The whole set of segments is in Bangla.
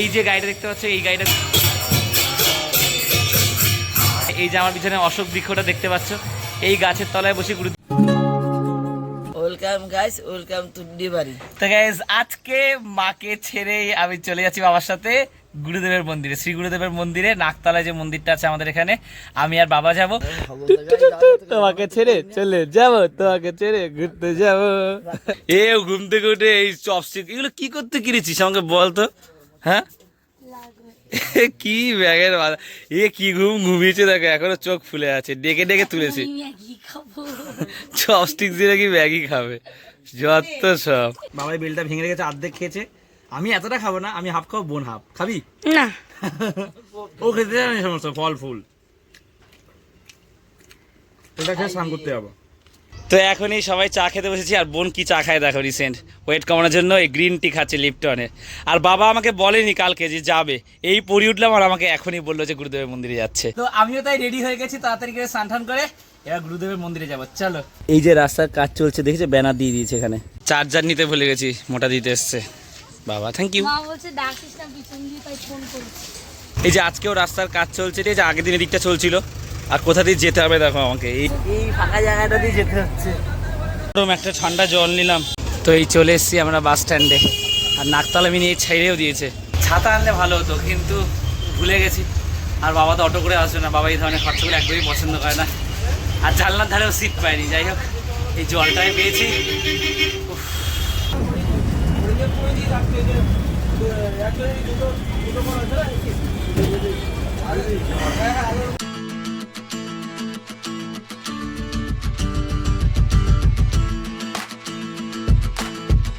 এই যে গাড়িটা দেখতে পাচ্ছ এই গাড়িটা এই যে আমার পিছনে অশোক বৃক্ষটা দেখতে পাচ্ছ এই গাছের তলায় বসে গুরু ওয়েলকাম গাইস ওয়েলকাম টু তো গাইজ আজকে মাকে ছেড়ে আমি চলে যাচ্ছি বাবার সাথে গুরুদেবের মন্দিরে। শ্রী গুরুদেবের মন্দিরে নাকতলায় যে মন্দিরটা আছে আমাদের এখানে আমি আর বাবা যাব। তোমাকে ছেড়ে চলে যাব তোমাকে ছেড়ে ঘুরতে যাব। এ ঘুম থেকে উঠে এই চপস্টিক এগুলো কি করতে কিনেছিস আমাকে বল তো। হ্যাঁ? কি ব্যাগের বাধা এ কি ঘুম ঘুমিয়েছে দেখো এখনও চোখ ফুলে আছে ডেকে ডেকে তুলেছি। চপস্টিক দিয়ে নাকি ম্যাগি খাবে। যত সব। বাবাই বেলটা ভেঙে রেখেছে অর্ধেক খেয়েছে। আমি এতটা খাব না আমি হাফ খাব বোন হাফ খাবি? না। ও খেতে চায় না এই সমস্ত ফল ফুল। ওটা খেয়ে স্নান করতে যাব। তো এখনই সবাই চা খেতে বসেছি আর বোন কি চা খায় দেখো রিসেন্ট ওয়েট কমানোর জন্য এই গ্রিন টি খাচ্ছে লিপটনের আর বাবা আমাকে বলেনি কালকে যে যাবে। এই পড়ি উঠলাম আর আমাকে এখনই বলল যে গুরুদেবের মন্দিরে যাচ্ছে। তো আমিও তাই রেডি হয়ে গেছি তাড়াতাড়ি করে স্নান টান করে এবার গুরুদেবের মন্দিরে যাব। চলো। এই যে রাস্তার কাজ চলছে দেখেছ? ব্যানার দিয়ে দিয়েছে এখানে। চার্জার নিতে ভুলে গেছি মোটা দিতে এসছে। বাবা থ্যাংক ইউ এই যে আজকেও রাস্তার কাজ চলছে এই যে আগের দিনের দিকটা চলছিল। আর কোথা দিয়ে যেতে হবে দেখো আমাকে। এই এই ফাঁকা জায়গাটা দিয়ে যেতে হচ্ছে। গরম একটা ঠান্ডা জল নিলাম। তো এই চলে এসেছি আমরা বাস স্ট্যান্ডে। আর নাকতলা মিনি ছেড়েও দিয়েছে। ছাতা আনলে ভালো হতো কিন্তু ভুলে গেছি। আর বাবা তো অটো করে আসবে না বাবা এই ধরনের খরচাগুলো একদমই পছন্দ করে না। আর জানলার ধারেও সিট পাইনি যাই হোক এই জলটাই পেয়েছি। উফ।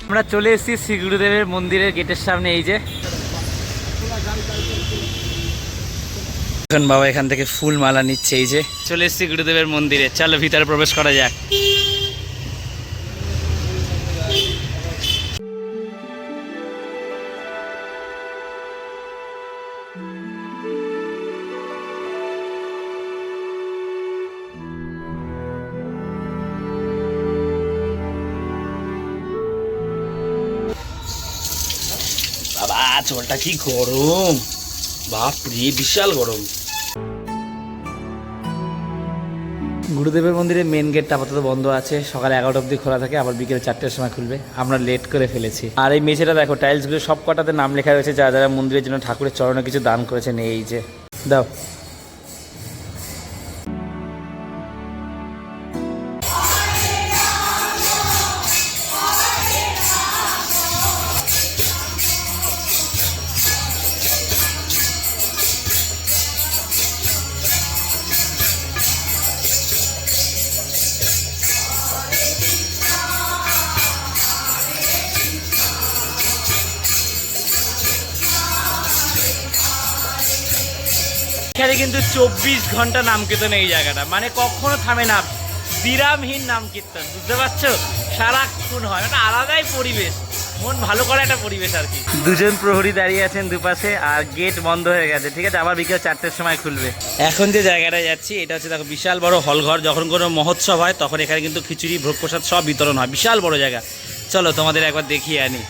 আমরা চলে এসেছি শ্রী গুরুদেবের মন্দিরের গেটের সামনে এই যে। এখন বাবা এখান থেকে ফুল মালা নিচ্ছে এই যে। চলে এসেছি গুরুদেবের মন্দিরে। চলো ভিতরে প্রবেশ করা যাক। বাবা, চলটা কি গরম। বাপরে, বিশাল গরম। গুরুদেবের মন্দিরে মেন গেটটা আপাতত বন্ধ আছে। সকাল এগারোটা অব্দি খোলা থাকে, আবার বিকেল চারটের সময় খুলবে। আমরা লেট করে ফেলেছি। আর এই মেঝেটা দেখো টাইলসগুলো সব কটাতে নাম লেখা রয়েছে, যারা যারা মন্দিরের জন্য ঠাকুরের চরণে কিছু দান করেছেন, এই যে। দাও। এখানে কিন্তু চব্বিশ ঘণ্টা নাম কীর্তন এই জায়গাটা। মানে কখনো থামে না। বিরামহীন নাম কীর্তন বুঝতে পারছ? সারাক্ষণ হয়। মানে আলাদাই পরিবেশ। মন ভালো করা একটা পরিবেশ আর কি। দুজন প্রহরী দাঁড়িয়ে আছেন দুপাশে আর গেট বন্ধ হয়ে গেছে। ঠিক আছে আবার বিকেল চারটের সময় খুলবে। এখন যে জায়গাটায় যাচ্ছি এটা হচ্ছে দেখো বিশাল বড় হলঘর। যখন কোনো মহোৎসব হয় তখন এখানে কিন্তু খিচুড়ি ভোগ প্রসাদ সব বিতরণ হয়। বিশাল বড় জায়গা। চলো তোমাদের একবার দেখিয়ে আনি।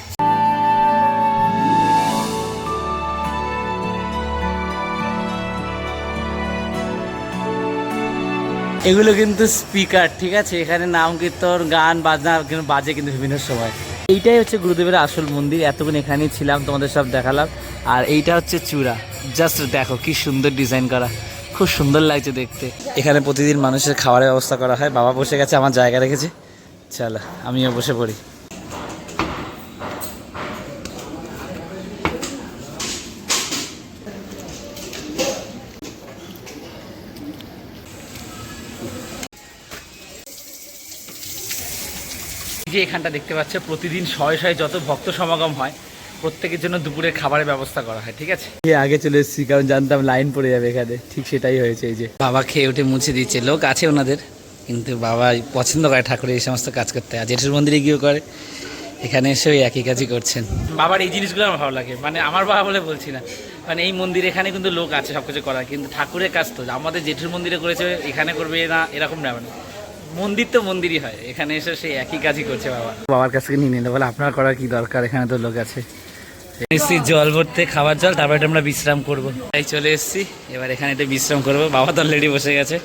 এগুলো কিন্তু স্পিকার ঠিক আছে? এখানে নাম কীর্তন, গান, বাজনা বাজে কিন্তু বিভিন্ন সময়। এইটাই হচ্ছে গুরুদেবের আসল মন্দির, এতক্ষণ এখানেই ছিলাম, তোমাদের সব দেখালাম। আর এইটা হচ্ছে চূড়া। জাস্ট দেখো কি সুন্দর ডিজাইন করা। খুব সুন্দর লাগছে দেখতে। এখানে প্রতিদিন মানুষের খাবারের ব্যবস্থা করা হয়। বাবা বসে গেছে, আমার জায়গা রেখেছে চলো, আমিও বসে পড়ি। যে এখানটা দেখতে পাচ্ছ প্রতিদিন শয়ে শয়ে যত ভক্ত সমাগম হয় প্রত্যেকের জন্য দুপুরের খাবারের ব্যবস্থা করা হয় ঠিক আছে? আগে চলে এসেছি কারণ জানতাম লাইন পড়ে যাবে এখানে। ঠিক সেটাই হয়েছে এই যে। বাবা খেয়ে উঠে মুছে দিচ্ছে লোক আছে ওনাদের কিন্তু বাবা পছন্দ করে ঠাকুরের এই সমস্ত কাজ করতে। আর জেঠুর মন্দিরে গিয়েও করে এখানে এসে ওই একই কাজই করছেন। বাবার এই জিনিসগুলো আমার ভালো লাগে মানে আমার বাবা বলে বলছি না মানে এই মন্দির এখানে কিন্তু লোক আছে সব কিছু করার কিন্তু ঠাকুরের কাজ তো আমাদের জেঠুর মন্দিরে করেছে এখানে করবে না এরকম না মানে। মন্দির তো মন্দিরই হয়। এখানে এসে সেই একই কাজই করছে বাবা। বাবার কাছ থেকে নিয়ে নিলে বলে আপনার করার কি দরকার? এখানে তো লোক আছে। এসছি জল ভরতে খাবার জল তারপর আমরা বিশ্রাম করব। তাই চলে এসছি। এবার এখানে একটু বিশ্রাম করব। বাবা তো অলরেডি বসে গেছে।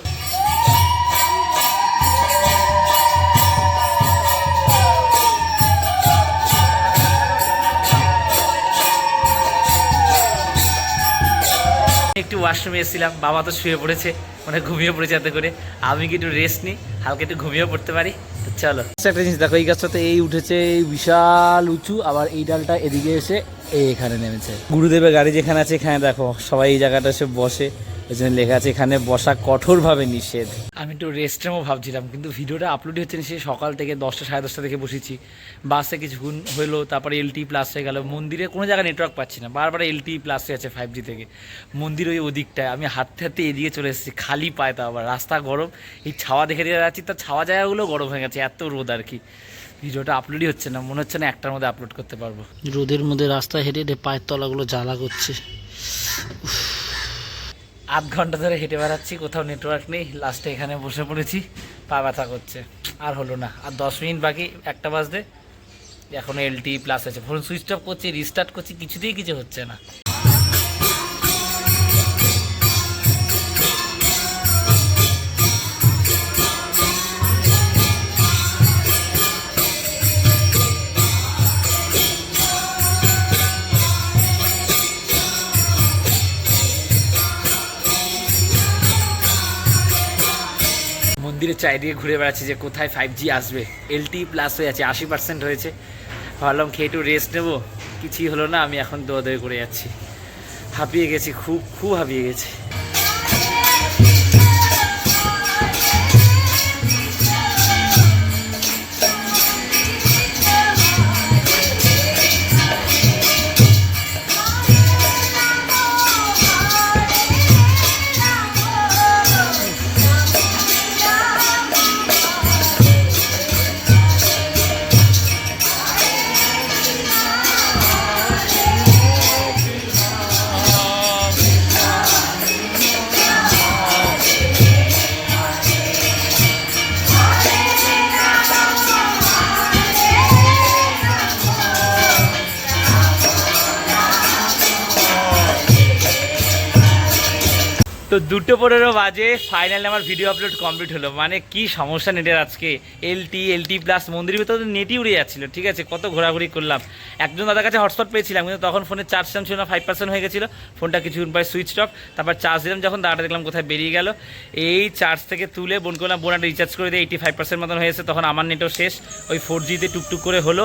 ওয়াশরুমে এসেছিলাম বাবা তো শুয়ে পড়েছে মানে ঘুমিয়ে পড়েছে এত করে। আমি কি একটু রেস্ট নিই হালকা একটু ঘুমিয়ে পড়তে পারি? তো চলো। আচ্ছা, একটা জিনিস দেখো এই গাছটাতে এই উঠেছে এই বিশাল উঁচু আবার এই ডালটা এদিকে এসে এই এখানে নেমেছে। গুরুদেবের গাড়ি যেখানে আছে এখানে দেখো সবাই এই জায়গাটা এসে বসে। ওই জন্য লেখা আছে এখানে বসা কঠোরভাবে নিষেধ। আমি একটু রেস্টরুমও ভাবছিলাম কিন্তু ভিডিওটা আপলোড হচ্ছে না সে সকাল থেকে দশটা সাড়ে দশটা থেকে বসেছি। বাসে কিছুক্ষণ হলো তারপরে এলটি প্লাস হয়ে গেল। মন্দিরে কোনো জায়গায় নেটওয়ার্ক পাচ্ছি না বারবার এলটি প্লাস আছে ফাইভ জি থেকে। মন্দির ওই ওদিকটায় আমি হাঁটতে হাঁটতে এদিকে চলে এসেছি খালি পায় তা আবার রাস্তা গরম। এই ছাওয়া দেখে দিয়ে যাচ্ছি তার ছাওয়া জায়গাগুলো গরম হয়ে গেছে এত রোদ আর কি। ভিডিওটা আপলোডই হচ্ছে না মনে হচ্ছে না একটার মধ্যে আপলোড করতে পারব। রোদের মধ্যে রাস্তা হেঁটে হেঁটে পায়ের তলাগুলো জ্বালা করছে। আধ ঘণ্টা ধরে হেঁটে বেড়াচ্ছি, কোথাও নেটওয়ার্ক নেই লাস্টে এখানে বসে পড়েছি, পা ব্যথা করছে, আর হলো না, আর দশ মিনিট বাকি, একটা বাজতে, এখন এলটি প্লাস আছে ফোন সুইচ অফ করছি রিস্টার্ট করছি, কিছুতেই কিছু হচ্ছে না। মন্দিরের চারিদিকে ঘুরে বেড়াচ্ছি যে কোথায় ফাইভ জি আসবে। এলটি প্লাস হয়ে আছে, আশি পার্সেন্ট হয়েছে। ভাবলাম খেয়ে একটু রেস্ট নেব। কিছুই হলো না, আমি এখন দোয়া দোয়া করে যাচ্ছি। হাঁপিয়ে গেছি, খুব খুব হাঁপিয়ে গেছি। তো দুটো পনেরো বাজে ফাইনালি আমার ভিডিও আপলোড কমপ্লিট হলো। মানে কি সমস্যা নেটের আজকে? এলটি এলটি প্লাস মন্দিরের ভিতরে নেটই উড়ে যাচ্ছিল, ঠিক আছে? কত ঘোরাঘুরি করলাম। একজন দাদার কাছে হটস্পট পেয়েছিলাম, কিন্তু তখন ফোনে চার্জ টাম ছিল না ফাইভ পার্সেন্ট হয়ে গেছিল। ফোনটা কিছুক্ষণ পরে সুইচ অফ তারপর চার্জ দিলাম, যখন দাদাটা দেখলাম কোথায় বেরিয়ে গেল। এই চার্জ থেকে তুলে বোন করলাম বোন একটা রিচার্জ করে দিয়ে এইটি ফাইভ পার্সেন্ট মতন হয়েছে তখন আমার নেটও শেষ। ওই ফোর জিতে টুকটুক করে হলো।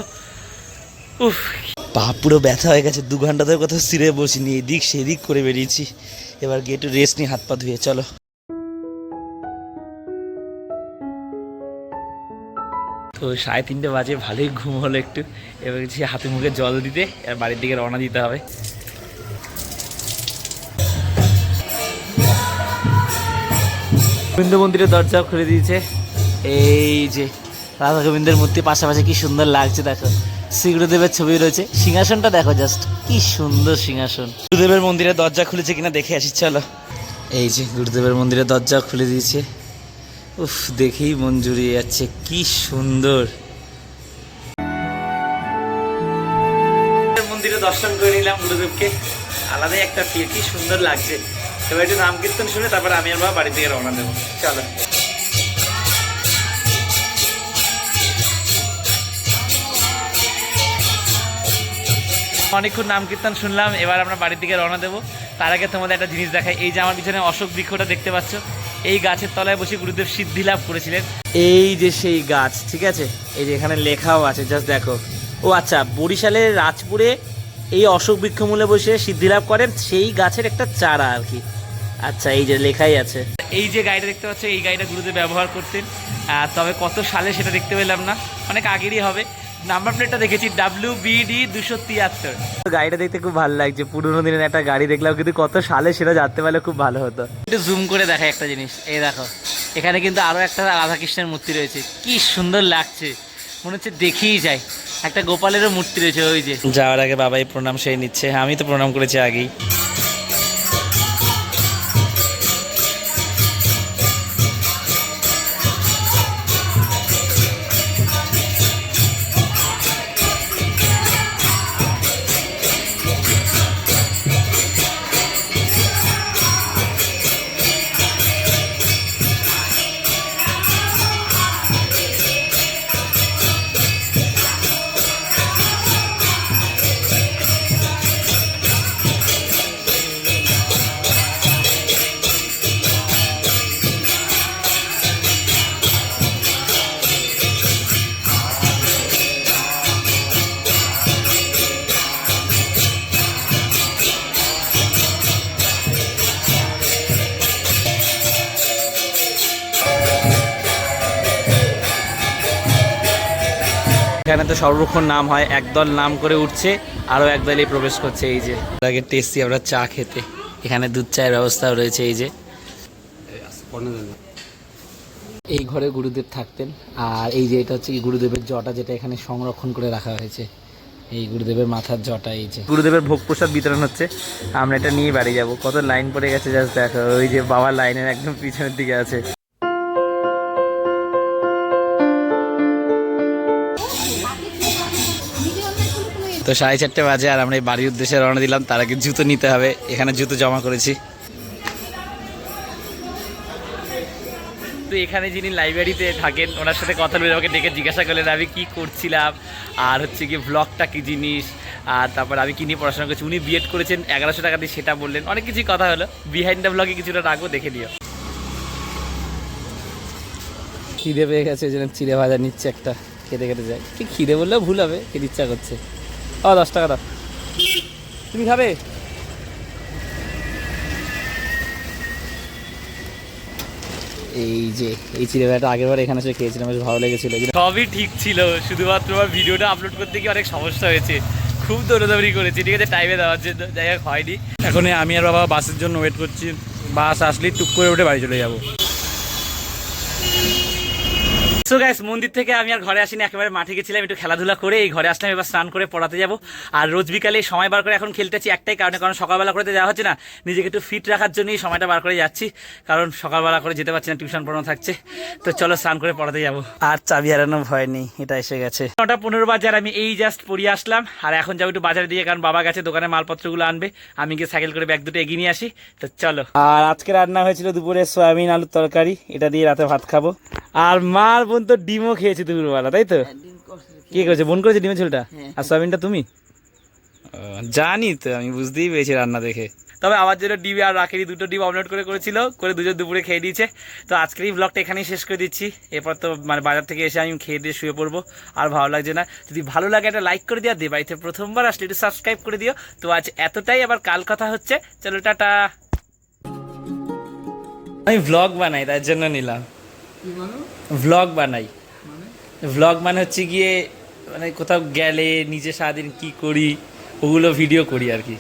উফ। পা পুরো ব্যথা হয়ে গেছে, দু ঘণ্টা ধরে কোথাও সিরে বসিনি, এদিক সেদিক করে বেরিয়েছি। এবার গিয়ে একটু রেস্ট নিয়ে হাত পা ধুয়ে, চলো। তো সাড়ে তিনটে বাজে, ভালোই ঘুম হলো একটু। এবার গেছি হাতে মুখে জল দিতে আর বাড়ির দিকে রওনা দিতে হবে। গোবিন্দ মন্দিরের দরজা খুলে দিয়েছে। এই যে রাধা গোবিন্দের মূর্তি পাশাপাশি কি সুন্দর লাগছে, দেখো। শ্রী গুরুদেবের ছবি রয়েছে। সিংহাসনটা দেখো জাস্ট কি সুন্দর সিংহাসন। গুরুদেবের মন্দিরের দরজা খুলেছে কিনা দেখে আসি চলো। এই যে গুরুদেবের মন্দিরের দরজা খুলে দিয়েছে। উফ দেখেই মন জুড়িয়ে যাচ্ছে কি সুন্দর। মন্দিরে দর্শন করে নিলাম গুরুদেবকে। আলাদাই একটা ফিল কি সুন্দর লাগছে। এবার একটু নাম কীর্তন শুনে তারপর আমি আর বাবা বাড়ি থেকে রওনা দেবো। চলো। অনেকক্ষণ নাম কীর্তন শুনলাম এবার আমরা বাড়ির দিকে রওনা দেবো। তার আগে তোমাদের একটা জিনিস দেখাই এই যে আমার পিছনে অশোক বৃক্ষটা দেখতে পাচ্ছ এই গাছের তলায় বসে গুরুদেব সিদ্ধি লাভ করেছিলেন। এই যে সেই গাছ ঠিক আছে? এই যে এখানে লেখাও আছে জাস্ট দেখো। ও আচ্ছা বরিশালের রাজপুরে এই অশোক বৃক্ষমূলে বসে সিদ্ধি লাভ করেন সেই গাছের একটা চারা আর কি। আচ্ছা এই যে লেখাই আছে। এই যে গাড়িটা দেখতে পাচ্ছ এই গাড়িটা গুরুদেব ব্যবহার করতেন। তবে কত সালে সেটা দেখতে পেলাম না অনেক আগেরই হবে। নাম্বার প্লেটটা দেখেছি ডাব্লিউ বিডি দুশো তিয়াত্তর। গাড়িটা দেখতে খুব ভালো লাগছে। পুরোনো দিনের একটা গাড়ি দেখলাম কিন্তু কত সালে সেটা জানতে পারলে খুব ভালো হতো। একটু জুম করে দেখা একটা জিনিস। এই দেখো এখানে কিন্তু আরও একটা রাধাকৃষ্ণের মূর্তি রয়েছে। কি সুন্দর লাগছে। মনে হচ্ছে দেখেই যাই। একটা গোপালেরও মূর্তি রয়েছে ওই যে। যাওয়ার আগে বাবাই প্রণাম সেই নিচ্ছে। আমি তো প্রণাম করেছি আগেই। এখানে তো সর্বক্ষণ নাম হয় একদল নাম করে উঠছে আরও একদলই প্রবেশ করছে এই যে। আগে টেস্টি আমরা চা খেতে। এখানে দুধ চায়ের ব্যবস্থাও রয়েছে এই যে। এই ঘরে গুরুদেব থাকতেন আর এই যে এটা হচ্ছে গুরুদেবের জটা যেটা এখানে সংরক্ষণ করে রাখা হয়েছে। এই গুরুদেবের মাথার জটা এই যে। গুরুদেবের ভোগ প্রসাদ বিতরণ হচ্ছে আমরা এটা নিয়ে বাড়ি যাব। কত লাইন পড়ে গেছে জাস্ট দেখো ওই যে বাবার লাইনের একদম পিছনের দিকে আছে। তো সাড়ে চারটে বাজে আর আমরা এই বাড়ির উদ্দেশ্যে রওনা দিলাম। তার আগে জুতো নিতে হবে। এখানে জুতো জমা করেছি। তো এখানে যিনি লাইব্রেরিতে থাকেন ওনার সাথে কথা বলে আমাকে ডেকে জিজ্ঞাসা করলেন আমি কি করছিলাম? আর হচ্ছে কি ব্লগটা কি জিনিস? আর তারপর আমি কি নিয়ে পড়াশোনা করছি? উনি বিএড করেছেন এগারোশো টাকা দিয়ে সেটা বললেন। অনেক কিছুই কথা হলো। বিহাইন্ড দ্য ব্লগে কিছুটা রাখব দেখে নিও। খিদে পেয়ে গেছে যেন চিড়ে ভাজা নিচ্ছে একটা। খেতে খেতে যায়। ঠিক খিদে বললেও ভুল হবে খেতে ইচ্ছা করছে। ও দশ টাকা দাও তুমি খাবে? এই যে এই চিড়ে ভাজাটা আগের বার এখানে এসে খেয়েছিলাম বেশ ভালো লেগেছিল। সবই ঠিক ছিল শুধুমাত্র আমার ভিডিওটা আপলোড করতে গিয়ে অনেক সমস্যা হয়েছে। খুব দৌড়াদৌড়ি করেছি ঠিক আছে টাইমে দেওয়ার জন্য যাই হোক হয়নি। এখন আমি আর বাবা বাসের জন্য ওয়েট করছি। বাস আসলেই টুক করে উঠে বাড়ি চলে যাব। সো গাইস মন্দির থেকে আমি আর ঘরে আসিনি একেবারে মাঠে গেছিলাম একটু খেলাধুলা করে এই ঘরে আসলাম এবার স্নান করে পড়াতে যাব। আর রোজ বিকালে সময় বার করে এখন খেলতেছি একটাই কারণে কারণ সকালবেলা করে যাওয়া হচ্ছে না নিজেকে একটু ফিট রাখার জন্যই সময়টা বার করে যাচ্ছি কারণ সকালবেলা করে যেতে পারছি না টিউশন পড়ানো থাকছে। তো চলো স্নান করে পড়াতে যাব। আর চাবি হারানো ভয় নেই এটা এসে গেছে। নটা পনেরো বাজার আমি এই জাস্ট পড়িয়ে আসলাম আর এখন যাব একটু বাজারে দিয়ে কারণ বাবা গেছে দোকানে মালপত্রগুলো আনবে আমি গিয়ে সাইকেল করে ব্যাগ দুটো এগিয়ে নিয়ে আসি তো চলো। আর আজকে রান্না হয়েছিল দুপুরে সয়াবিন আলুর তরকারি এটা দিয়ে রাতে ভাত খাব। আর মার বোন তো ডিমও খেয়েছে দুপুরবেলা তাই তো? কি করেছে? বোন করেছে ডিমের ঝোলটা? আর সয়াবিনটা তুমি? জানি তো আমি বুঝতেই পেরেছি রান্না দেখে। তবে আমার জন্য ডিম আর রাখেনি দুটো ডিম আপলোড করে করেছিল করে দুজন দুপুরে খেয়ে দিয়েছে তো আজকের এই ব্লগটা এখানেই শেষ করে দিচ্ছি। এরপর তো মানে বাজার থেকে এসে আমি খেয়ে দিয়ে শুয়ে পড়ব আর ভালো লাগছে না। যদি ভালো লাগে একটা লাইক করে দিও আর দে বাড়িতে প্রথমবার আসলে একটু সাবস্ক্রাইব করে দিও। তো আজ এতটাই আবার কাল কথা হচ্ছে। চলো টাটা। আমি ব্লগ বানাই তার জন্য নিলাম। ভ্লগ বানাই। ভ্লগ মানে হচ্ছে গিয়ে মানে কোথাও গেলে, নিজে সারাদিন কি করি, ওগুলো ভিডিও করি আর কি।